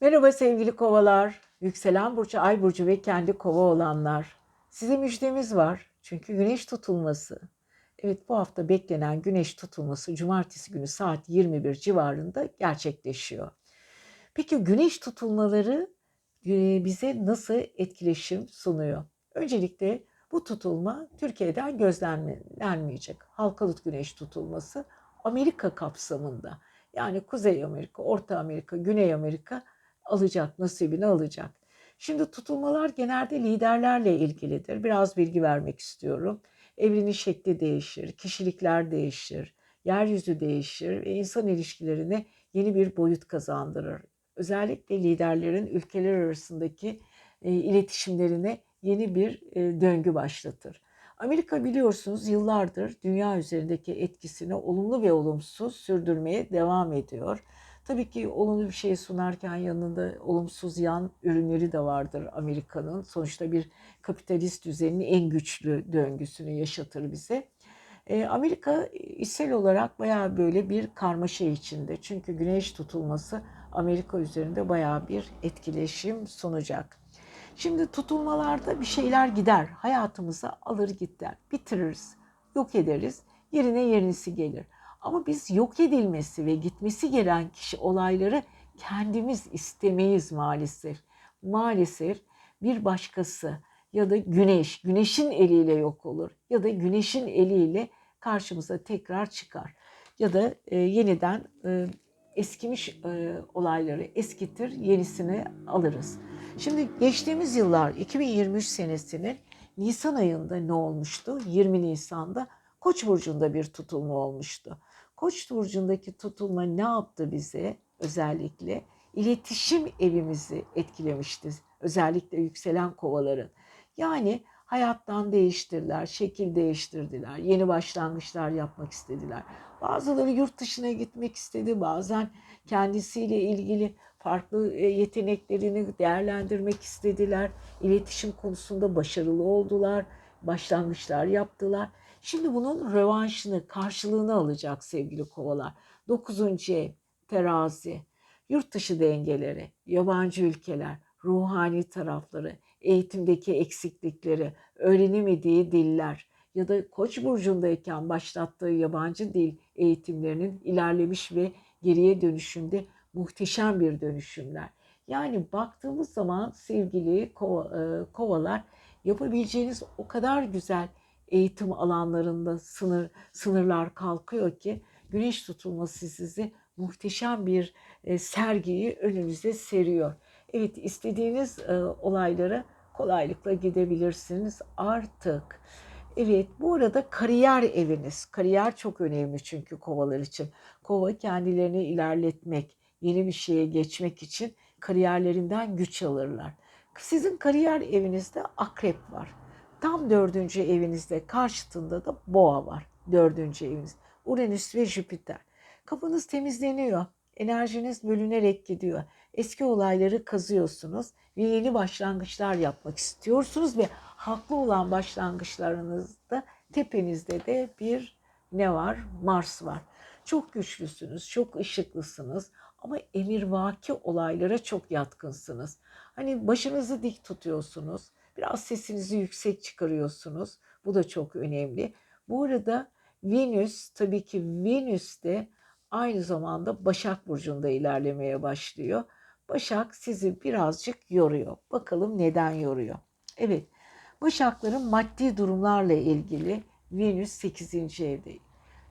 Merhaba sevgili kovalar, yükselen burcu, ay burcu ve kendi kova olanlar. Size müjdemiz var çünkü güneş tutulması. Evet bu hafta beklenen güneş tutulması cumartesi günü saat 21 civarında gerçekleşiyor. Peki güneş tutulmaları e, bize nasıl etkileşim sunuyor? Öncelikle bu tutulma Türkiye'den gözlemlenmeyecek. Halkalıt güneş tutulması Amerika kapsamında. Yani Kuzey Amerika, Orta Amerika, Güney Amerika alacak, nasibini alacak. Şimdi tutulmalar genelde liderlerle ilgilidir. Biraz bilgi vermek istiyorum. Evrenin şekli değişir, kişilikler değişir, yeryüzü değişir ve insan ilişkilerine yeni bir boyut kazandırır. Özellikle liderlerin ülkeler arasındaki e, iletişimlerine yeni bir e, döngü başlatır. Amerika biliyorsunuz yıllardır dünya üzerindeki etkisini olumlu ve olumsuz sürdürmeye devam ediyor. Tabii ki olumlu bir şey sunarken yanında olumsuz yan ürünleri de vardır Amerika'nın. Sonuçta bir kapitalist düzenin en güçlü döngüsünü yaşatır bize. E, Amerika içsel olarak bayağı böyle bir karmaşa içinde. Çünkü güneş tutulması Amerika üzerinde bayağı bir etkileşim sunacak. Şimdi tutulmalarda bir şeyler gider. Hayatımıza alır gider. Bitiririz, yok ederiz. Yerine yenisi gelir. Ama biz yok edilmesi ve gitmesi gelen kişi olayları kendimiz istemeyiz maalesef. Maalesef bir başkası ya da güneş, güneşin eliyle yok olur ya da güneşin eliyle karşımıza tekrar çıkar. Ya da e, yeniden e, eskimiş e, olayları eskitir, yenisini alırız. Şimdi geçtiğimiz yıllar 2023 senesinin Nisan ayında ne olmuştu? 20 Nisan'da Koç burcunda bir tutulma olmuştu. Koç burcundaki tutulma ne yaptı bize özellikle? İletişim evimizi etkilemişti. Özellikle yükselen kovaların. Yani hayattan değiştirdiler, şekil değiştirdiler, yeni başlangıçlar yapmak istediler. Bazıları yurt dışına gitmek istedi, bazen kendisiyle ilgili farklı e, yeteneklerini değerlendirmek istediler. İletişim konusunda başarılı oldular, başlangıçlar yaptılar. Şimdi bunun rövanşını, karşılığını alacak sevgili kovalar. Dokuzuncu ev, terazi, yurt dışı dengeleri, yabancı ülkeler, ruhani tarafları, eğitimdeki eksiklikleri, öğrenemediği diller ya da Koç burcundayken başlattığı yabancı dil eğitimlerinin ilerlemiş ve geriye dönüşünde muhteşem bir dönüşümler. Yani baktığımız zaman sevgili kova, e, kovalar yapabileceğiniz o kadar güzel eğitim alanlarında sınır sınırlar kalkıyor ki güneş tutulması sizi muhteşem bir e, sergiyi önünüze seriyor. Evet istediğiniz e, olaylara kolaylıkla gidebilirsiniz artık. Evet bu arada kariyer eviniz. Kariyer çok önemli çünkü kovalar için. Kova kendilerini ilerletmek, yeni bir şeye geçmek için kariyerlerinden güç alırlar. Sizin kariyer evinizde akrep var. Tam dördüncü evinizde karşıtında da boğa var. Dördüncü eviniz. Uranüs ve Jüpiter. Kafanız temizleniyor. Enerjiniz bölünerek gidiyor. Eski olayları kazıyorsunuz ve yeni başlangıçlar yapmak istiyorsunuz ve haklı olan başlangıçlarınızda tepenizde de bir ne var? Mars var. Çok güçlüsünüz, çok ışıklısınız ama emirvaki olaylara çok yatkınsınız. Hani başınızı dik tutuyorsunuz. Biraz sesinizi yüksek çıkarıyorsunuz. Bu da çok önemli. Bu arada Venüs tabii ki Venüs de aynı zamanda Başak Burcu'nda ilerlemeye başlıyor. Başak sizi birazcık yoruyor. Bakalım neden yoruyor? Evet, Başakların maddi durumlarla ilgili Venüs 8. evde.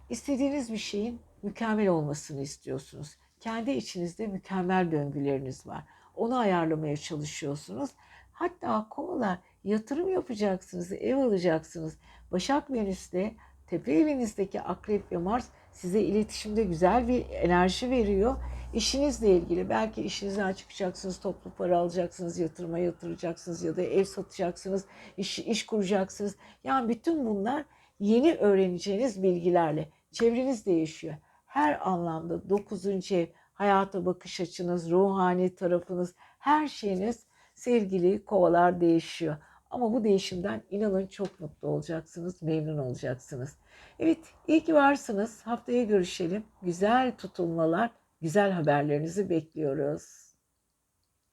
İstediğiniz bir şeyin mükemmel olmasını istiyorsunuz. Kendi içinizde mükemmel döngüleriniz var. Onu ayarlamaya çalışıyorsunuz. Hatta kovalar yatırım yapacaksınız, ev alacaksınız. Başak Venüs'te tepe evinizdeki Akrep ve Mars size iletişimde güzel bir enerji veriyor. İşinizle ilgili belki işinizden çıkacaksınız, toplu para alacaksınız, yatırıma yatıracaksınız ya da ev satacaksınız, iş, iş kuracaksınız. Yani bütün bunlar yeni öğreneceğiniz bilgilerle çevreniz değişiyor. Her anlamda 9. ev, hayata bakış açınız, ruhani tarafınız, her şeyiniz sevgili kovalar değişiyor. Ama bu değişimden inanın çok mutlu olacaksınız, memnun olacaksınız. Evet, iyi ki varsınız. Haftaya görüşelim. Güzel tutulmalar, güzel haberlerinizi bekliyoruz.